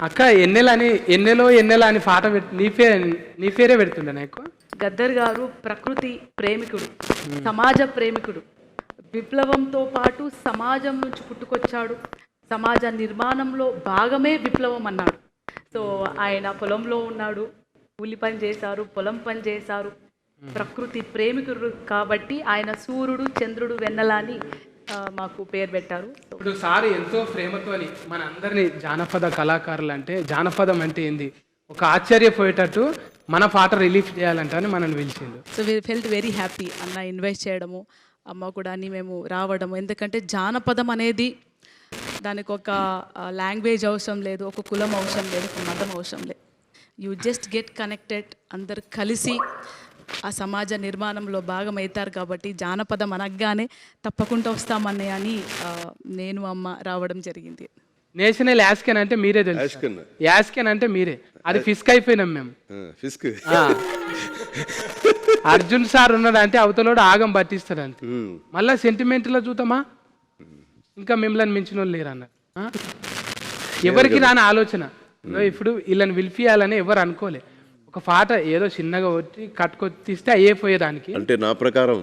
అక్క ఎన్నెల అని ఎన్నెలో ఎన్నెల అని పాట నీ పేరే నీ పేరే పెడుతుండే నాకు గద్దర్ గారు ప్రకృతి ప్రేమికుడు సమాజ ప్రేమికుడు. విప్లవంతో పాటు సమాజం నుంచి పుట్టుకొచ్చాడు. సమాజ నిర్మాణంలో భాగమే విప్లవం అన్నాడు. సో ఆయన పొలంలో ఉన్నాడు కూలి పని చేశారు పొలం పని చేశారు. ప్రకృతి ప్రేమికుడు కాబట్టి ఆయన సూర్యుడు చంద్రుడు వెన్నెల అని ఆ, మాకు పేరు పెట్టారు. ఇప్పుడు సార్ ఎంతో ప్రేమతోని మన అందరినీ జానపద కళాకారులు అంటే జానపదం అంటే ఏంది? ఒక ఆశ్చర్యపోయేటట్టు మన పాట రిలీఫ్ చేయాలంట అని మనల్ని పిలిచిండు. So we felt very happy అన్న ఇన్వైట్ చేయడము అమ్మ కూడా అని మేము రావడము. ఎందుకంటే జానపదం అనేది దానికి ఒక లాంగ్వేజ్ అవసరం లేదు ఒక కులం అవసరం లేదు ఒక మతం అవసరం లేదు. యూ జస్ట్ గెట్ కనెక్టెడ్ అందరు కలిసి ఆ సమాజ నిర్మాణంలో భాగం అవుతారు కాబట్టి జానపదం అనగానే తప్పకుండా వస్తామని అని నేను అమ్మ రావడం జరిగింది. నేషనల్ యాస్కెన్ అంటే మీరే తెలుసు? యాస్కెన్. అంటే మీరే. అది ఫిస్క్ అయిపోయినాం మేము. ఫిస్క్. అర్జున్ సార్ ఉన్నాడు అంటే అవతలోడు ఆగం పట్టిస్తాడు అంతే మళ్ళా సెంటిమెంట్లో చూద్దామా? ఇంకా మిమ్మల్ని మించిన వాళ్ళు లేరు అన్నారు ఆ? ఎవరికి రాని ఆలోచన. ఇప్పుడు వీళ్ళని పిలిపియాలని ఎవరు అనుకోలే. ఒక పాట ఏదో చిన్నగా వచ్చి కట్టుకొచ్చిస్తే అయ్యేపోయేదానికి అంటే నా ప్రకారం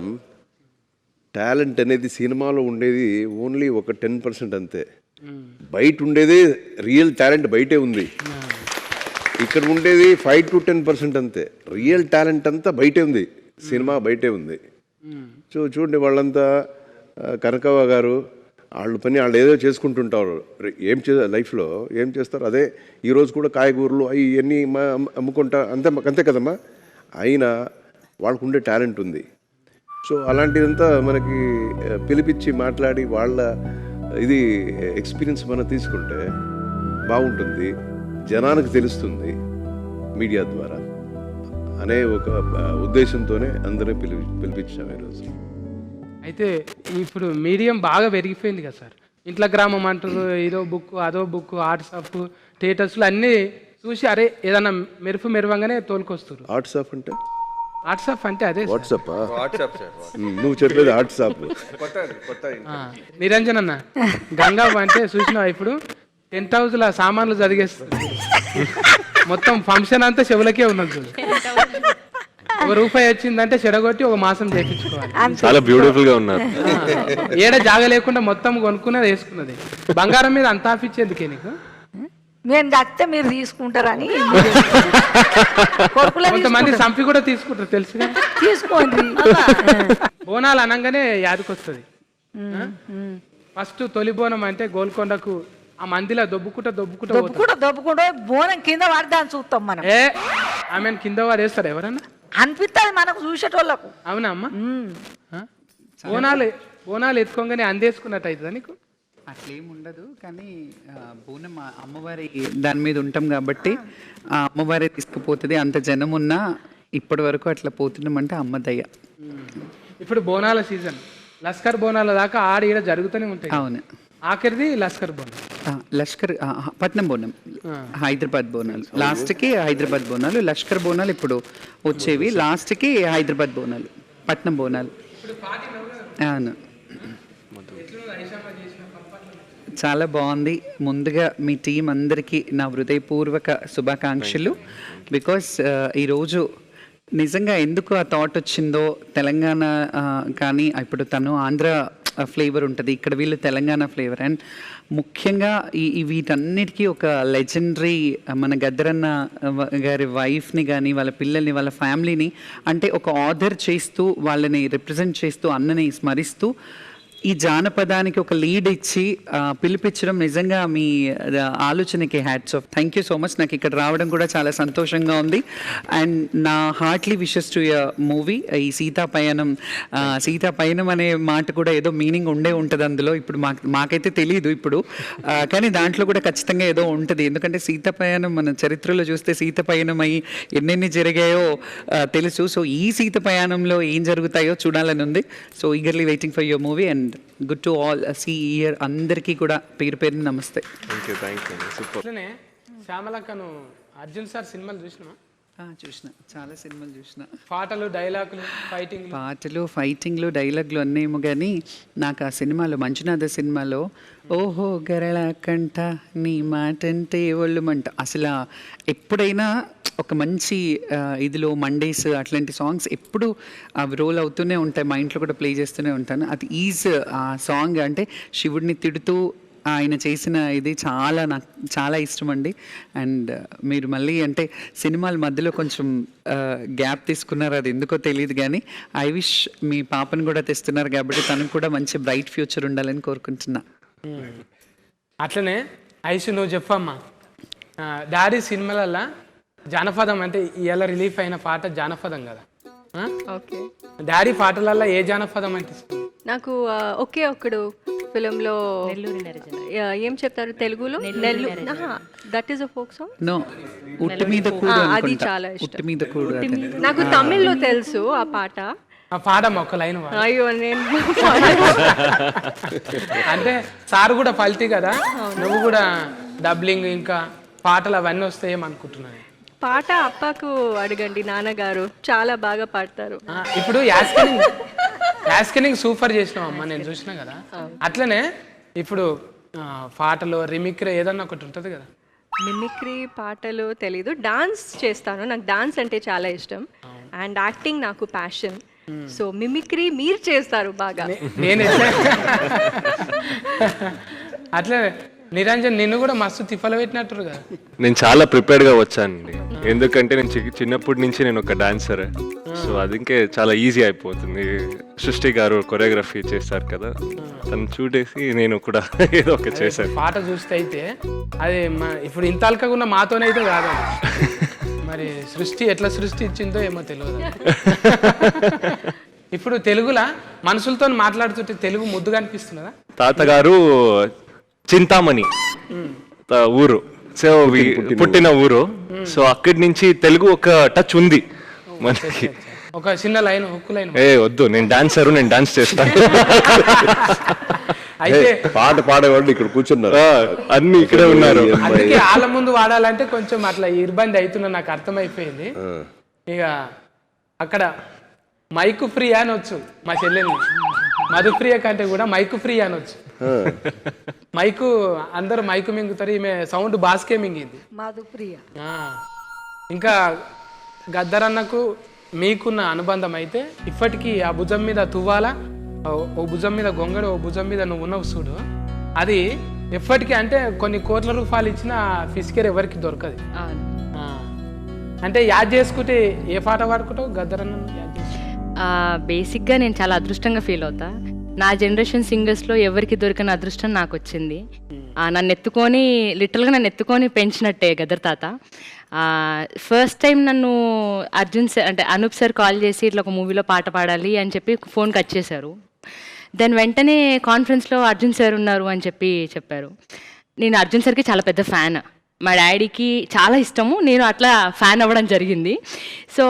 టాలెంట్ అనేది సినిమాలో ఉండేది ఓన్లీ ఒక టెన్ పర్సెంట్ అంతే. బయట ఉండేదే రియల్ టాలెంట్ బయటే ఉంది. ఇక్కడ ఉండేది ఫైవ్ టు టెన్ పర్సెంట్ అంతే. రియల్ టాలెంట్ అంతా బయటే ఉంది. సినిమా బయటే ఉంది. సో చూడండి వాళ్ళంతా కనకవ్వ గారు వాళ్ళు పని వాళ్ళు ఏదో చేసుకుంటుంటారు. ఏం చే లైఫ్లో ఏం చేస్తారు? అదే ఈరోజు కూడా కాయగూరలు అవి ఇవన్నీ మా- అమ్ముకుంటా అంతే అంతే కదమ్మా? అయినా వాళ్ళకు ఉండే టాలెంట్ ఉంది. సో అలాంటిదంతా మనకి పిలిపించి మాట్లాడి వాళ్ళ ఇది ఎక్స్పీరియన్స్ మనం తీసుకుంటే బాగుంటుంది. జనానికి తెలుస్తుంది మీడియా ద్వారా అనే ఒక ఉద్దేశంతోనే అందరినీ పిలిపి పిలిపించాము ఈరోజు. అయితే ఇప్పుడు మీడియం బాగా పెరిగిపోయింది కదా సార్. ఇంట్లో గ్రామం అంటారు ఇదో బుక్ అదో బుక్ వాట్సాప్ థియేటర్స్లో అన్నీ చూసి అరే ఏదన్నా మెరుపు మెరువంగానే తోలుకొస్తారు. వాట్సాప్ అంటే? వాట్సాప్ అంటే అదే. వాట్సాప్ వాట్సాప్ సార్ నువ్వు చెప్పేది వాట్సాప్ కొత్త కొత్త ఆ, నిరంజన్ అన్న గంగా అంటే చూసినావా ఇప్పుడు? టెంట్ హౌస్లో సామాన్లు జరిగేస్తుంది మొత్తం ఫంక్షన్ అంతా చెవులకే ఉన్నది ఒక రూపాయి వచ్చిందంటే చెడగొట్టి ఒక మాసం చేయించుకోవాలి చాలా బ్యూటిఫుల్గా ఉన్నారు. ఏడ జాగ లేకుండా మొత్తం కొనుక్కున్నది వేసుకున్నది. బంగారం మీద అంత ఆఫిచ్చేందుకే నీకు? మేము దక్కితే మీరు తీసుకుంటారని కొడుకులే కొంతమంది సంపి కూడా తీసుకుంటారు తెలుసుగా తీసుకోండి. బోనాలు అనగానే యాదకొస్తుంది. ఫస్ట్ తొలి బోనం అంటే గోల్కొండకు ఆ మందిలో దొబ్బుకుంటా దొబ్బుకుంటా దొబ్బుకుంటూ దొబ్బుకుంటూ బోనం కింద పడదాన్ని చూస్తాం మనం. ఏ ఆమెను కింద వాడేస్తారు ఎవరన్నా? అనిపిస్తుంది మనకు చూసేటోళ్ళకు. అవునా అమ్మ? బోనాలు బోనాలు ఎత్తుకోగానే అందేసుకున్నట్టు అవుతుందా నీకు? అట్లేం ఉండదు కానీ బోనం అమ్మవారి దాని మీద ఉంటాం కాబట్టి ఆ అమ్మవారే తీసుకుపోతుంది. అంత జనం ఉన్నా ఇప్పటి వరకు అట్లా పోతున్నామంటే అమ్మ దయ. ఇప్పుడు బోనాల సీజన్. లస్కర్ బోనాల దాకా ఆడ ఈడ జరుగుతూనే ఉంటాయి. అవును. ఆఖరిది లస్కర్ బోనం ఆ, లష్కర్ పట్నం బోనం హైదరాబాద్ బోనాలు. లాస్ట్కి హైదరాబాద్ బోనాలు లష్కర్ బోనాలు ఇప్పుడు వచ్చేవి. లాస్ట్కి హైదరాబాద్ బోనాలు పట్నం బోనాలు. అవును. చాలా బాగుంది. ముందుగా మీ టీం అందరికీ నా హృదయపూర్వక శుభాకాంక్షలు. బికాస్ ఈరోజు నిజంగా ఎందుకు ఆ థాట్ వచ్చిందో తెలంగాణ కానీ ఇప్పుడు తను ఆంధ్ర ఫ్లేవర్ ఉంటుంది. ఇక్కడ వీళ్ళు తెలంగాణ ఫ్లేవర్ అండ్ ముఖ్యంగా ఈ వీటన్నిటికీ ఒక లెజెండరీ మన గద్దరన్న గారి వైఫ్ని కానీ వాళ్ళ పిల్లల్ని వాళ్ళ ఫ్యామిలీని అంటే ఒక ఆర్డర్ చేస్తూ వాళ్ళని రిప్రజెంట్ చేస్తూ అన్నని స్మరిస్తూ ఈ జానపదానికి ఒక లీడ్ ఇచ్చి పిలిపించడం నిజంగా మీ ఆలోచనకి hats off thank you so much నాకు ఇక్కడ రావడం కూడా చాలా సంతోషంగా ఉంది. అండ్ నా heartly wishes to your movie ఈ సీతా పయనం సీతా పయనం అనే మాట కూడా ఏదో మీనింగ్ ఉండే ఉంటుంది అందులో. ఇప్పుడు మాకు మాకైతే తెలియదు ఇప్పుడు. కానీ దాంట్లో కూడా ఖచ్చితంగా ఏదో ఉంటుంది. ఎందుకంటే సీత పయనం మన చరిత్రలో చూస్తే సీత పయనం అయి ఎన్నెన్ని జరిగాయో తెలుసు. సో ఈ సీత పయాణంలో ఏం జరుగుతాయో చూడాలని ఉంది. So eagerly waiting for your movie and good to all see year అందరికీ కూడా పేరు పేరు నమస్తే. థ్యాంక్ యూ థ్యాంక్ యూ శ్యామలక్కను అర్జున్ సార్ సినిమాలు చూసినావా? ఆ, చూసిన. చాలా సినిమాలు చూసిన. పాటలు డైలాగులు ఫైటింగ్ పాటలు ఫైటింగ్లు డైలాగ్లు అన్నేమో కానీ నాకు ఆ సినిమాలో మంజునాథ సినిమాలో ఓహో గరళ కంట నీ మాటంటే ఒళ్ళు మంట. అసలు ఎప్పుడైనా ఒక మంచి ఇదిలో మండేస్ అట్లాంటి సాంగ్స్ ఎప్పుడు అవి రోల్ అవుతూనే ఉంటాయి. మా ఇంట్లో కూడా ప్లే చేస్తూనే ఉంటాను. అది ఈజ్ ఆ సాంగ్ అంటే శివుడిని తిడుతూ ఆయన చేసిన ఇది చాలా నాకు చాలా ఇష్టం అండి అండ్ మీరు మళ్ళీ అంటే సినిమాల మధ్యలో కొంచెం గ్యాప్ తీసుకున్నారు అది ఎందుకో తెలియదు కానీ ఐ విష్ మీ పాపను కూడా తెస్తున్నారు కాబట్టి తనకు కూడా మంచి బ్రైట్ ఫ్యూచర్ ఉండాలని కోరుకుంటున్నా. అట్లనే ఐసు నువ్వు చెప్పమ్మా. డాడీ సినిమాలల్లో జానపదం అంటే ఇవాళ రిలీఫ్ అయిన పాట జానపదం కదా? ఓకే. డాడీ పాటలల్లో ఏ జానపదం అంటే నాకు ఒకే ఒక్కడు ఫిలింలో ఏం చెప్తారు తెలుగులో? నెల్లు that is a folk song no ఉట్టు మీద కూడు అది. చాలా ఇష్టం. ఉట్టు మీద కూడు. నాకు తమిళ్ళో తెలుసు ఆ పాట. ఆ పాడమ్మ ఒక లైన్. అయ్యో నేను అంటే సార్ కూడా ఫల్తీ కదా? నువ్వు కూడా డబ్లింగ్ ఇంకా పాటలు అవన్నీ వస్తాయేమనుకుంటున్నాను పాట అప్పకు అడగండి నాన్నగారు. చాలా బాగా పాడతారు. ఆ, ఇప్పుడు యాస్కనింగ్ యాస్కనింగ్ సూపర్ చేసినావు అమ్మ నేను చూసినా కదా. అట్లనే ఇప్పుడు ఆ, పాటలు రిమిక్రీ ఏదన్నా ఒకటి ఉంటుంది కదా. మిమిక్రీ పాటలు తెలీదు. డాన్స్ చేస్తాను. నాకు డాన్స్ అంటే చాలా ఇష్టం. అండ్ యాక్టింగ్ నాకు ప్యాషన్. సో మిమిక్రీ మీరు చేస్తారు బాగా. నే- నేను. ఎట్లా అట్లే నిరంజన్ నిన్ను కూడా మస్తు తిప్పలు పెట్టినట్టు కదా నేను చాలా ప్రిపేర్డ్గా వచ్చానండి. ఎందుకంటే నేను చి- చిన్నప్పటి నుంచి నేను ఒక డాన్సర్. సో అది ఇంకే చాలా ఈజీ అయిపోతుంది. సృష్టి గారు కొరియోగ్రఫీ చేస్తారు కదా. తను చూడేసి నేను కూడా ఏదో ఒక చేశాను. పాట చూస్తే అయితే అది మ- ఇప్పుడు ఇంత అల్కగా మాతోనే అయితే కాదు మరి సృష్టి ఎట్లా సృష్టి ఇచ్చిందో ఏమో తెలియదు ఇప్పుడు తెలుగులా? మనుషులతో మాట్లాడుతుంటే తెలుగు ముద్దుగా అనిపిస్తున్నదా తాతగారు చింతామణి. ఊరు. సో పుట్టిన ఊరు. సో అక్కడి నుంచి తెలుగు ఒక టచ్ ఉంది. మనకి. ఒక చిన్న లైన్ హుక్కు లైన్. ఏ వద్దు. నేను డాన్సరు నేను డాన్స్ చేస్తాను అయితే పాట పాడేవాళ్ళు ఇక్కడ కూర్చున్నారు. అన్ని ఇక్కడే ఉన్నారు. అందుకే వాళ్ళ ముందు వాడాలంటే కొంచెం అట్లా ఇబ్బంది అవుతున్నా నాకు అర్థమైపోయింది. ఇక అక్కడ మైకు ఫ్రీ అనొచ్చు మా చెల్లెల్ని. మధుప్రియ కంటే కూడా మైకు ఫ్రీ అనొచ్చు మైకు అందరూ మైకు మింగుతారు ఈమె సౌండ్ బాస్కే మింగింది. మధుప్రియ. ఆ. ఇంకా గద్దరన్నకు మీకున్న అనుబంధం అయితే ఇప్పటికీ ఆ భుజం మీద తువ్వాల? ఓ- భుజం మీద గొంగడు ఓ భుజం మీద నువ్వు ఉన్నావు చూడు. అది ఎప్పటికీ అంటే కొన్ని కోట్ల రూపాయలు ఇచ్చిన ఫిసికర్ ఎవరికి దొరకదు. ఆ. అంటే యాద్ చేసుకుంటే ఏ పాట పాడుకుంటావు? గద్దరన్న బేసిక్గా నేను చాలా అదృష్టంగా ఫీల్ అవుతా. నా జనరేషన్ సింగర్స్లో ఎవరికి దొరికిన అదృష్టం నాకు వచ్చింది నన్ను ఎత్తుకొని లిటిల్గా నన్ను ఎత్తుకొని పెంచినట్టే గదర్ తాత. ఫస్ట్ టైం నన్ను అర్జున్ సార్ అంటే అనూప్ సార్ కాల్ చేసి ఇట్లా ఒక మూవీలో పాట పాడాలి అని చెప్పి ఫోన్ కట్ చేశారు. దాని వెంటనే కాన్ఫరెన్స్లో అర్జున్ సార్ ఉన్నారు అని చెప్పి చెప్పారు. నేను అర్జున్ సార్కి చాలా పెద్ద ఫ్యాన్ మా డాడీకి చాలా ఇష్టము. నేను అట్లా ఫ్యాన్ అవ్వడం జరిగింది. సో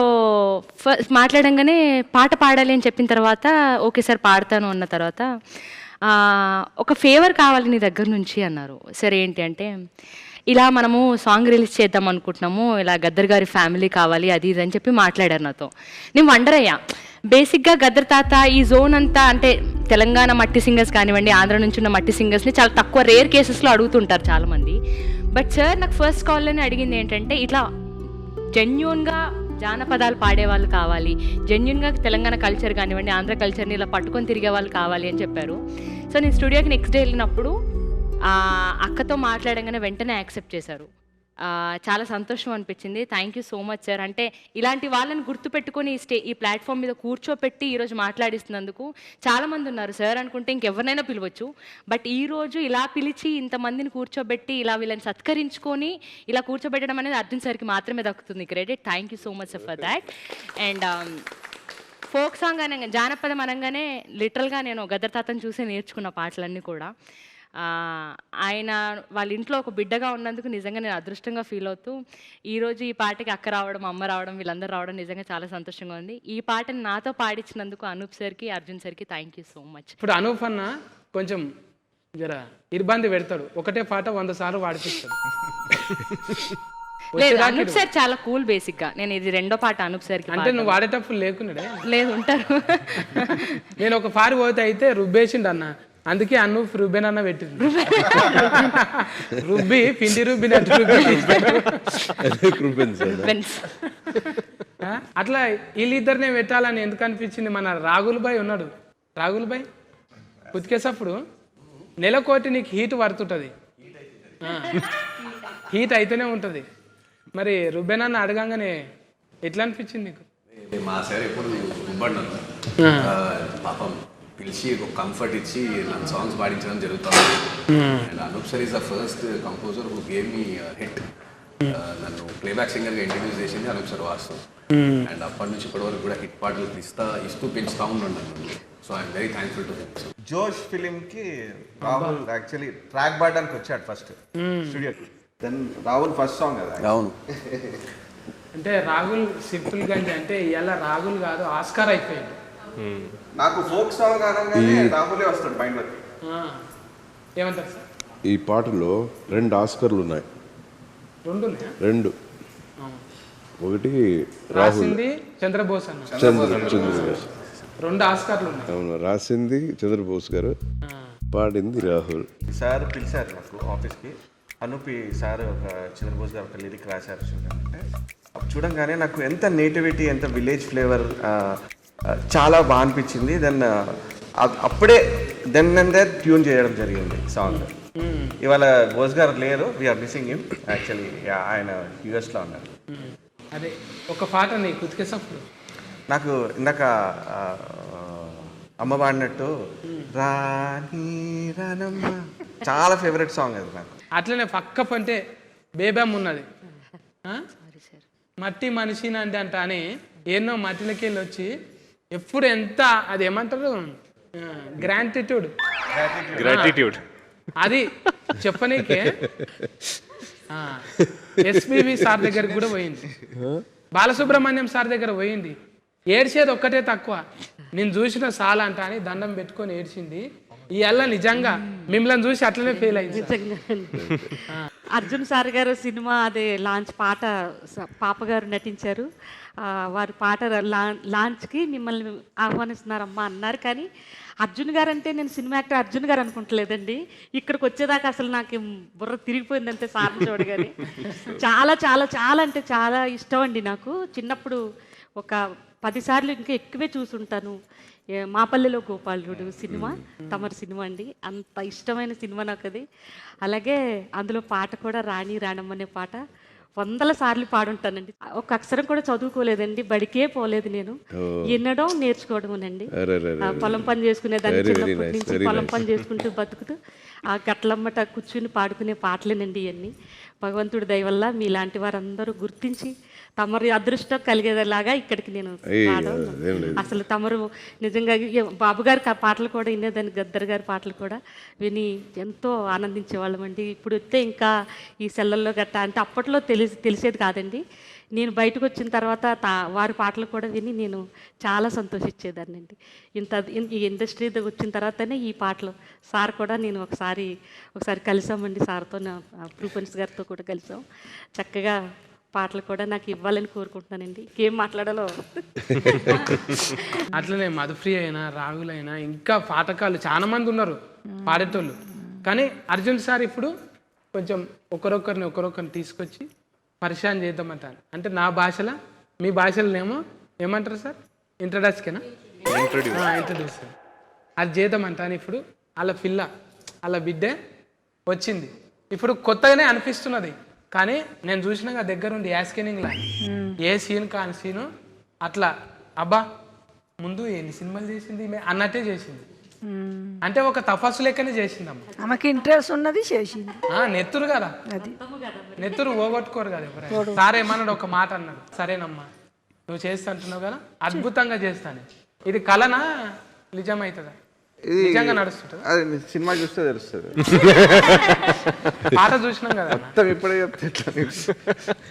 ఫస్ట్ మాట్లాడంగానే పాట పాడాలి అని చెప్పిన తర్వాత ఓకే సార్ పాడతాను అన్న తర్వాత ఒక ఫేవర్ కావాలి నీ దగ్గర నుంచి అన్నారు. సరే ఏంటి అంటే ఇలా మనము సాంగ్ రిలీజ్ చేద్దాం అనుకుంటున్నాము. ఇలా గద్దర్ గారి ఫ్యామిలీ కావాలి అది ఇది అని చెప్పి మాట్లాడారు నాతో. నేను వండర్ అయ్యా. బేసిక్గా గద్దర్ తాత ఈ జోన్ అంతా అంటే తెలంగాణ మట్టి సింగర్స్ కానివ్వండి ఆంధ్ర నుంచి ఉన్న మట్టి సింగర్స్ని చాలా తక్కువ రేర్ కేసెస్లో అడుగుతుంటారు చాలామంది. బట్ సార్ నాకు ఫస్ట్ కాల్లోనే అడిగింది ఏంటంటే ఇట్లా జెన్యున్గా జానపదాలు పాడేవాళ్ళు కావాలి. జెన్యున్గా తెలంగాణ కల్చర్ కానివ్వండి ఆంధ్ర కల్చర్ని ఇలా పట్టుకొని తిరిగే వాళ్ళు కావాలి అని చెప్పారు. సో నేను స్టూడియోకి నెక్స్ట్ డే వెళ్ళినప్పుడు అక్కతో మాట్లాడంగానే వెంటనే యాక్సెప్ట్ చేశారు. చాలా సంతోషం అనిపించింది. Thank you so much sir అంటే ఇలాంటి వాళ్ళని గుర్తుపెట్టుకొని ఈ స్టే ఈ ప్లాట్ఫామ్ మీద కూర్చోపెట్టి ఈరోజు మాట్లాడిస్తున్నందుకు చాలామంది ఉన్నారు సార్ అనుకుంటే ఇంకెవరినైనా పిలవచ్చు. బట్ ఈరోజు ఇలా పిలిచి ఇంతమందిని కూర్చోబెట్టి ఇలా వీళ్ళని సత్కరించుకొని ఇలా కూర్చోబెట్టడం అనేది అర్జున్ సార్కి మాత్రమే దక్కుతుంది. Credit thank you so much for that and folk song అనగా జానపదం అనగానే లిటరల్గా నేను గద్దర్ తాతను చూసి నేర్చుకున్న పాటలన్నీ కూడా. ఆయన వాళ్ళ ఇంట్లో ఒక బిడ్డగా ఉన్నందుకు నిజంగా నేను అదృష్టంగా ఫీల్ అవుతూ ఈరోజు ఈ పాటకి అక్క రావడం అమ్మ రావడం వీళ్ళందరూ రావడం నిజంగా చాలా సంతోషంగా ఉంది. ఈ పాటని నాతో పాడించినందుకు అనూప్ సార్కి అర్జున్ సార్కి థ్యాంక్ యూ సో మచ్ ఇప్పుడు అనూప్ అన్న కొంచెం జర ఇబ్బంది పెడతాడు. ఒకటే పాట వంద సార్లు వాడిపిస్తాడు లేదు అనూప్ సార్ చాలా కూల్ బేసిక్గా. నేను ఇది రెండో పాట అనూప్ సార్ అంటే నువ్వు వాడేటప్పుడు లేకున్నాడే? లేదు ఉంటారు. నేను ఒక పారి పోతే అయితే రుబ్బేసిండు అన్న. అందుకే అన్ను రుబ్బెన్ అన్న పెట్టింది. రుబ్బి పిండి రుబ్బినట్టు రుబ్బి కృపెన్ సార్. Friends. ఆ? అట్లా వీళ్ళిద్దరినే పెట్టాలని ఎందుకు అనిపించింది? మన రాగుల్ బాయ్ ఉన్నాడు. రాగుల్ బాయ్? ఉతికేసప్పుడు నెలకోటి నీకు హీట్ పడుతుంటుంది. హీట్ అయితేనే ఉంటుంది. మరి రుబ్బెనన్న అడగంగానే ఎట్లా అనిపించింది నీకు? మా సార్ ఎప్పుడు పాపం పిలిచి ఒక కంఫర్ట్ ఇచ్చి నన్ను సాంగ్స్ పాడించడం జరుగుతుంది. And Anoop sir is the first composer who gave me hit నన్ను ప్లేబ్యాక్ సింగర్గా ఇంట్రడ్యూస్ చేసింది అనూప్ సార్ వాస్తవం అండ్ అప్పటి నుంచి ఇప్పటి వరకు కూడా హిట్ పాటలు ఇస్తా ఇస్తూ పెంచుతా ఉన్నాను నన్ను. So I'm very thankful to him Josh film కి రాహుల్ యాక్చువల్లీ ట్రాక్ పాడడానికి వచ్చాడు ఫస్ట్ స్టూడియోకి దెన్ రాహుల్ ఫస్ట్ సాంగ్ కదా. అవును. అంటే రాగుల్ సింపుల్ గంజి అంటే ఇవాళ రాగుల్ కాదు ఆస్కార్ అయిపోయాడు. నాకు ఫోక్ సాంగ్ అనగానే రాహులే వస్తాడు మైండ్లోకి ఆ. ఏమంటారు సార్? ఈ పాటలో రెండు ఆస్కర్లు ఉన్నాయి. రెండు? రెండు. ఒకటి రాహుల్. రాసింది చంద్రబోస్ అన్న. చంద్ర చంద్ర గారు. రెండు ఆస్కార్లు ఉన్నాయి. అవును రాసింది చంద్రబోస్ గారు. పాడింది రాహుల్. సార్ పిలిచారు నాకు ఆఫీస్కి. అనుపి సార్ ఒక చంద్రబోస్ గారు ఒక లిరిక్ రాశారు చూడంటే అప్పుడు చూడంగానే నాకు ఎంత నేటివిటీ ఎంత విలేజ్ ఫ్లేవర్ చాలా బాగా అనిపించింది. దెన్ అప్పుడే దెన్ అండ్ దెన్ ట్యూన్ చేయడం జరిగింది సాంగ్. ఇవాళ బోస్ గారు లేరు. వీఆర్ మిస్సింగ్ హిమ్ యాక్చువల్లీ ఆయన యూఎస్లో ఉన్నారు. అదే ఒక పాట నీకు ఉతికేసప్పుడు నాకు ఇందాక అమ్మ పాడినట్టు రాణి రానమ్మ చాలా ఫేవరెట్ సాంగ్ అది నాకు. అట్లనే పక్క పంటే బేబమ్ ఉన్నది? మట్టి మనిషిని అంటే అంట అని ఎన్నో మట్టిలకి వెళ్ళి వచ్చి ఎప్పుడు ఎంత అది ఏమంటారు? గ్రాంటిట్యూడ్. గ్రాటిట్యూడ్. అది చెప్పనీకే. ఎస్పీవి సార్ దగ్గరికి కూడా పోయింది. బాలసుబ్రహ్మణ్యం సార్ దగ్గర పోయింది. ఏడ్చేది ఒక్కటే తక్కువ. నేను చూసిన సాల్ అంట అని దండం పెట్టుకొని ఏడ్చింది. ఈ అల్ల నిజంగా మిమ్మల్ని చూసి అట్లనే ఫెయిల్ అయింది. అర్జున్ సార్ గారు సినిమా అదే లాంచ్ పాట పాప గారు నటించారు. వారి పాట లా- లాంచ్కి మిమ్మల్ని ఆహ్వానిస్తున్నారమ్మా అన్నారు. కానీ అర్జున్ గారు అంటే నేను సినిమా యాక్టర్ అర్జున్ గారు అనుకుంటలేదండి. ఇక్కడికి వచ్చేదాకా అసలు నాకు బుర్ర తిరిగిపోయిందంటే సార్ చూడగానే చాలా చాలా చాలా అంటే చాలా ఇష్టం అండి నాకు. చిన్నప్పుడు ఒక పదిసార్లు ఇంకా ఎక్కువే చూసుంటాను. మాపల్లెలో గోపాలుడు సినిమా తమరి సినిమా అండి. అంత ఇష్టమైన సినిమా నాకు అది అలాగే అందులో పాట కూడా రాణి రాణమ్మ అనే పాట. వందల సార్లు పాడుంటానండి. ఒక అక్షరం కూడా చదువుకోలేదండి. బడికే పోలేదు నేను. వినడం అరెరెరెరె. ఆ, పొలం పని చేసుకునేదాన్ని పొలం. పని చేసుకుంటూ బతుకుతూ ఆ గట్లమ్మట కూర్చుని పాడుకునే పాటలేనండి ఇవన్నీ భగవంతుడి దయ వల్ల మీలాంటి వారందరూ గుర్తించి తమరి అదృష్టం కలిగేలాగా ఇక్కడికి నేను. అసలు తమరు నిజంగా బాబు గారి పాటలు కూడా వినేదాన్ని గద్దర్ గారి పాటలు కూడా విని ఎంతో ఆనందించేవాళ్ళమండి. ఇప్పుడు వస్తే ఇంకా ఈ సెల్లల్లో గట్టా అంటే అప్పట్లో తెలిసి తెలిసేది కాదండి. నేను బయటకు వచ్చిన తర్వాత తా వారి పాటలు కూడా విని నేను చాలా సంతోషించేదాన్ని అండి ఇంత ఈ ఇండస్ట్రీ దగ్గర వచ్చిన తర్వాతనే ఈ పాటలు సార్ కూడా నేను ఒకసారి ఒకసారి కలిసామండి సార్తో ప్రూపెన్స్ గారితో కూడా కలిసాం. చక్కగా పాటలు కూడా నాకు ఇవ్వాలని కోరుకుంటున్నానండి. ఏం మాట్లాడాలో? అట్లనే మధుఫ్రీ అయినా రాహుల్ అయినా ఇంకా పాఠకాలు చాలా మంది ఉన్నారు పాడేటోళ్ళు. కానీ అర్జున్ సార్ ఇప్పుడు కొంచెం ఒకరొకరిని ఒకరొకరిని తీసుకొచ్చి పరిచయం చేద్దామంటారు అంటే నా భాషలో మీ భాషలోనేమో ఏమంటారు సార్? ఇంట్రడక్స్కేనా ఇంట్రడ్యూస్ అది చేద్దామంటాను ఇప్పుడు. వాళ్ళ పిల్ల వాళ్ళ బిడ్డే వచ్చింది. ఇప్పుడు కొత్తగానే అనిపిస్తున్నది. కానీ నేను చూసినాక దగ్గరుండి యాస్కెనింగ్లా ఏ సీన్ కాని సీను అట్లా అబ్బా ముందు ఎన్ని సినిమాలు చేసింది అన్నట్టే చేసింది. అంటే ఒక తపస్సు లెక్కనే చేసిందమ్మ. ఆమెకి ఇంట్రెస్ట్ ఉన్నది చేసింది. ఆ, నెత్తురు కదా? నెత్తురు పోగొట్టుకోరు కదా ఎవరైనా. సార్ ఏమన్నాడు ఒక మాట అన్నాడు. సరేనమ్మా నువ్వు చేస్తా అంటున్నావు కదా? అద్భుతంగా చేస్తాను ఇది కలనా? నిజమవుతుందా నిజంగా నడుస్తుంటుందా? అది సినిమా చూస్తే తెలుస్తుంది. పాట చూసినాం కదా. అన్న. మొత్తం ఇప్పుడే చెప్తే ఎట్లా నీకు?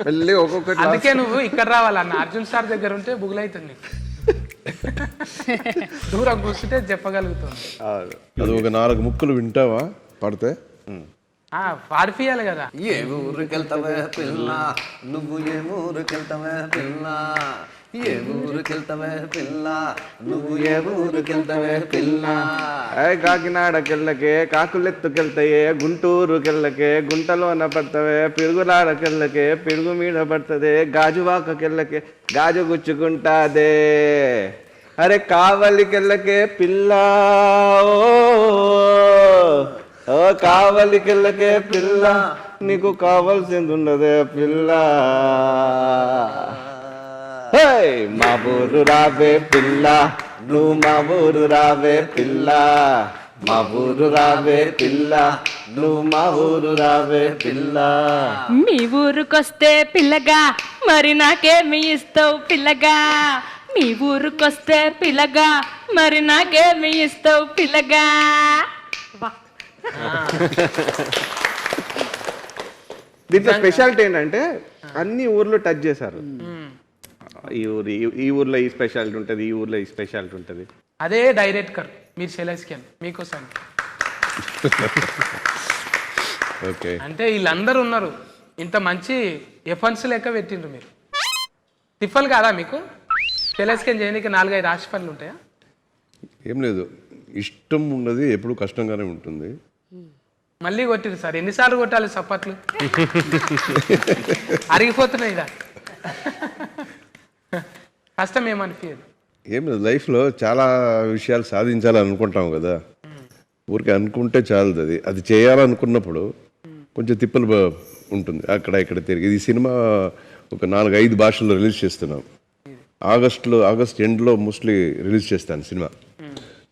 మళ్ళీ ఒక్కొక్కటి అందుకే నువ్వు ఇక్కడ రావాలన్న. అర్జున్ సార్ దగ్గర ఉంటే బుగులైతుంది నీకు. దూరం కూర్చుంటే చెప్పగలుగుతుంది అది ఒక నాలుగు ముక్కలు వింటావా? పాడితే? పాడిపియాలి కదా. ఏ ఊరికెళ్తావే పిల్ల? నువ్వు ఏ ఊరికెళ్తావే పిల్ల? ఏ ఊరికెళ్తావే పిల్ల? నువ్వు ఏ ఊరికెళ్తావే పిల్ల? ఏ కాకినాడకెళ్ళకే కాకులెత్తుకెళ్తాయే గుంటూరుకెళ్ళకే గుంటలోన పడతావే పిరుగులాడకెళ్ళకే పిరుగు మీద పడుతుంది గాజువాకకెళ్ళకే గాజు గుచ్చుకుంటాదే అరే కావలికెళ్ళకే పిల్ల ఓ, ఓ కావలికెళ్ళకే పిల్ల నీకు కావాల్సింది ఉండదే పిల్ల మా ఊరు రావే పిల్ల నువ్వు మా ఊరు రావే పిల్ల. మా ఊరు రావే పిల్ల నువ్వు మా ఊరు రావే పిల్ల. మీ ఊరుకొస్తే పిల్లగా మరి నాకేమి ఇస్తావు పిల్లగా? మీ ఊరుకొస్తే పిల్లగా మరి నాకేమి ఇస్తావు పిల్లగా? దీంట్లో స్పెషాలిటీ ఏంటంటే అన్ని ఊర్లు టచ్ చేశారు. ఈ ఊరు ఈ- ఊర్లో ఈ స్పెషాలిటీ ఉంటుంది ఈ ఊర్లో ఈ స్పెషాలిటీ ఉంటుంది. అదే డైరెక్ట్ కర్ మీరు సెలెస్కెన్ మీకోసం. ఓకే. అంటే వీళ్ళందరూ ఉన్నారు. ఇంత మంచి ఎఫన్స్ లెక్క పెట్టిండ్రు మీరు. తిప్పలు కాదా మీకు? సెలెస్కెన్ చేయడానికి నాలుగైదు రాశి పనులు ఉంటాయా? ఏం లేదు. ఇష్టం ఉన్నది ఎప్పుడు కష్టంగానే ఉంటుంది. మళ్ళీ కొట్టిరు సార్. ఎన్నిసార్లు కొట్టాలి చప్పట్లు? అరిగిపోతున్నాయి కష్టం ఏమనిపించదు ఏం లేదు లైఫ్లో చాలా విషయాలు సాధించాలని అనుకుంటాం కదా. ఊరికే అనుకుంటే చాలదు అది. అది చేయాలనుకున్నప్పుడు కొంచెం తిప్పలు ఉంటుంది. అక్కడ ఇక్కడ తిరిగి. ఇది సినిమా ఒక నాలుగు ఐదు భాషల్లో రిలీజ్ చేస్తున్నాం. ఆగస్టులో ఆగస్ట్ ఎండ్లో మోస్ట్లీ రిలీజ్ చేస్తాను సినిమా.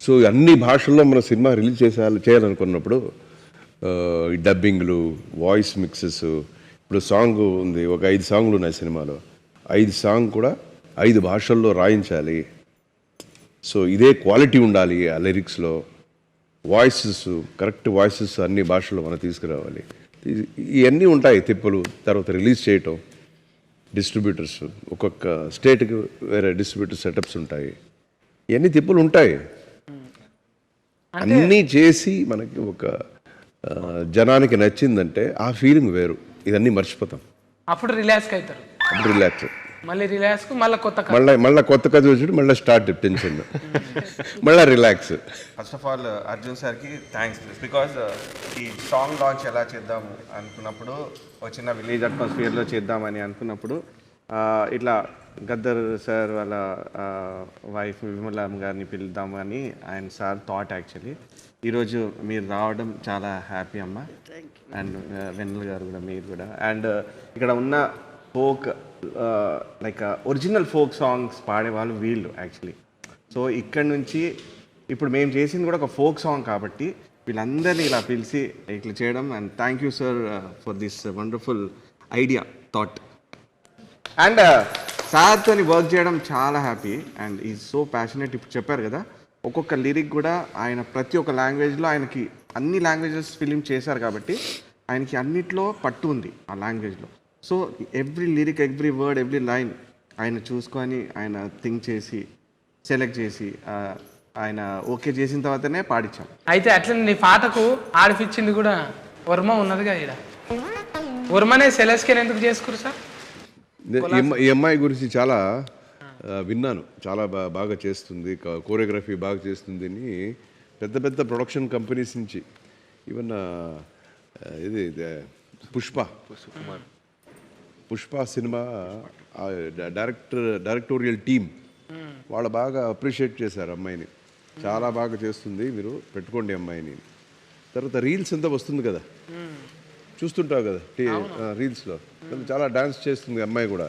సో అన్ని భాషల్లో మన సినిమా రిలీజ్ చేసేయాలి చేయాలనుకున్నప్పుడు డబ్బింగ్లు వాయిస్ మిక్సెస్ ఇప్పుడు సాంగ్ ఉంది ఒక ఐదు సాంగ్లు ఉన్నాయి సినిమాలో. ఐదు సాంగ్ కూడా ఐదు భాషల్లో రాయించాలి. సో ఇదే క్వాలిటీ ఉండాలి ఆ లిరిక్స్లో. వాయిసెస్ కరెక్ట్ వాయిసెస్ అన్ని భాషల్లో మనం తీసుకురావాలి. ఇవన్నీ ఉంటాయి తిప్పులు తర్వాత రిలీజ్ చేయటం డిస్ట్రిబ్యూటర్స్. ఒక్కొక్క స్టేట్కి వేరే డిస్ట్రిబ్యూటర్ సెటప్స్ ఉంటాయి. ఇవన్నీ తిప్పులు ఉంటాయి. అన్నీ చేసి మనకి ఒక జనానికి నచ్చిందంటే ఆ ఫీలింగ్ వేరు. ఇదన్నీ మర్చిపోతాం. అప్పుడు రిలాక్స్కి అవుతారు. అప్పుడు రిలాక్స్. మళ్ళీ రిలాక్స్కు మళ్ళీ కొత్త కథ. మళ్ళీ మళ్ళీ కొత్త కథ వచ్చి మళ్ళీ స్టార్ట్ టెన్షన్. మళ్ళీ relax. First of all Arjun సార్కి థ్యాంక్స్ బికాజ్ ఈ సాంగ్ లాంచ్ ఎలా చేద్దాము అనుకున్నప్పుడు ఒక చిన్న విలేజ్ అట్మాస్ఫియర్లో చేద్దామని అనుకున్నప్పుడు ఇట్లా గద్దర్ సార్ వాళ్ళ వైఫ్ విమలమ్మ గారిని పిలుద్దాము అని ఆయన సార్ థాట్ యాక్చువల్లీ ఈరోజు మీరు రావడం చాలా హ్యాపీ అమ్మ. అండ్ వెన్నెల గారు కూడా మీరు కూడా. అండ్ ఇక్కడ ఉన్న folk like original folk songs పాడేవాళ్ళు వీళ్ళు యాక్చువల్లీ సో ఇక్కడ నుంచి ఇప్పుడు మేము చేసింది కూడా ఒక ఫోక్ సాంగ్ కాబట్టి వీళ్ళందరినీ ఇలా పిలిచి ఇట్లా చేయడం. And thank you sir for this wonderful idea thought and సార్తో వర్క్ చేయడం చాలా హ్యాపీ అండ్ ఈ సో ప్యాషనెట్ ఇప్పుడు చెప్పారు కదా ఒక్కొక్క లిరిక్ కూడా ఆయన ప్రతి ఒక్క లాంగ్వేజ్లో ఆయనకి అన్ని లాంగ్వేజెస్ ఫిలిం చేశారు కాబట్టి ఆయనకి అన్నిట్లో పట్టు ఉంది ఆ లాంగ్వేజ్లో so every lyric every word every line ఆయన చూసుకొని ఆయన థింక్ చేసి సెలెక్ట్ చేసి ఆయన ఓకే చేసిన తర్వాతనే పాడించాం అయితే అట్లా నీ పాటకు ఆడిపించింది కూడా వర్మ ఉన్నదిగా ఇక్కడ వర్మనే సెలెస్కెన్ ఎందుకు చేసుకురు సార్? ఈ అమ్మ- ఈ అమ్మాయి గురించి చాలా విన్నాను. చాలా బాగా చేస్తుంది కోరియోగ్రఫీ బాగా చేస్తుంది అని పెద్ద పెద్ద ప్రొడక్షన్ కంపెనీస్ నుంచి. ఈవెన్ ఇది Pushpa. Pushpa cinema director directorial team వాళ్ళు బాగా అప్రిషియేట్ చేశారు అమ్మాయిని. చాలా బాగా చేస్తుంది మీరు పెట్టుకోండి అమ్మాయిని. తర్వాత రీల్స్ అంతా వస్తుంది కదా. చూస్తుంటావు కదా రీల్స్లో. చాలా డాన్స్ చేస్తుంది అమ్మాయి కూడా.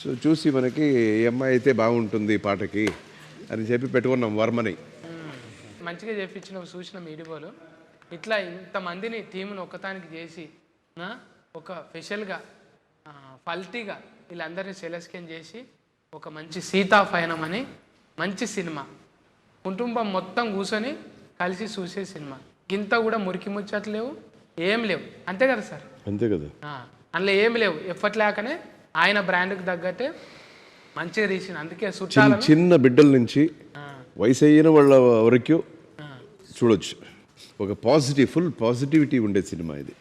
సో చూసి మనకి ఈ అమ్మాయి అయితే బాగుంటుంది పాటకి అని చెప్పి పెట్టుకున్నాం వర్మని. మంచిగా చెప్పించిన చూసిన మీడియోలో ఇట్లా ఇంతమందిని టీంను ఒక్కతానికి చేసి ఒక స్పెషల్గా ఫల్టీగా వీళ్ళందరినీ సెలెస్కెన్ చేసి ఒక మంచి సీతాఫయనం అని మంచి సినిమా. కుటుంబం మొత్తం కూర్చొని కలిసి చూసే సినిమా. ఇంత కూడా మురికి ముచ్చట్లు లేవు. ఏం లేవు. అంతే కదా సార్? అంతే కదా. అందులో ఏం లేవు. ఎప్పట్లాకనే ఆయన బ్రాండ్కి తగ్గట్టే మంచిగా తీసిన అందుకే చిన్న చిన్న బిడ్డల నుంచి వయసు అయిన వాళ్ళ వరకు చూడొచ్చు. ఒక పాజిటివ్ ఫుల్ పాజిటివిటీ ఉండే సినిమా ఇది.